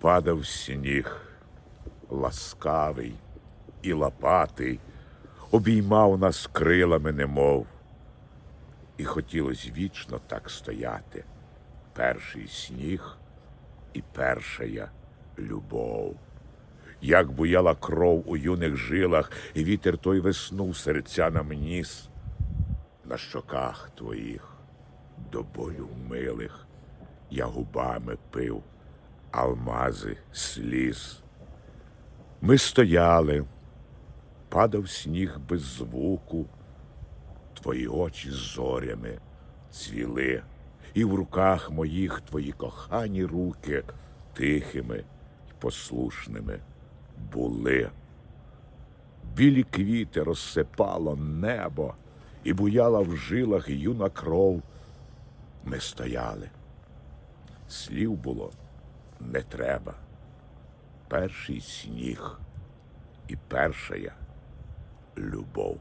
падав сніг, ласкавий і лопатий, обіймав нас крилами, немов, і хотілось вічно так стояти. Перший сніг і першая любов. Як буяла кров у юних жилах, і вітер той весну серця нам ніс, на щоках твоїх до болю милих я губами пив алмази сліз. Ми стояли, падав сніг без звуку, твої очі зорями цвіли, і в руках моїх твої кохані руки тихими й послушними були. Білі квіти розсипало небо, і буяла в жилах юна кров. Ми стояли. Слів було не треба. Перший сніг і першая любов.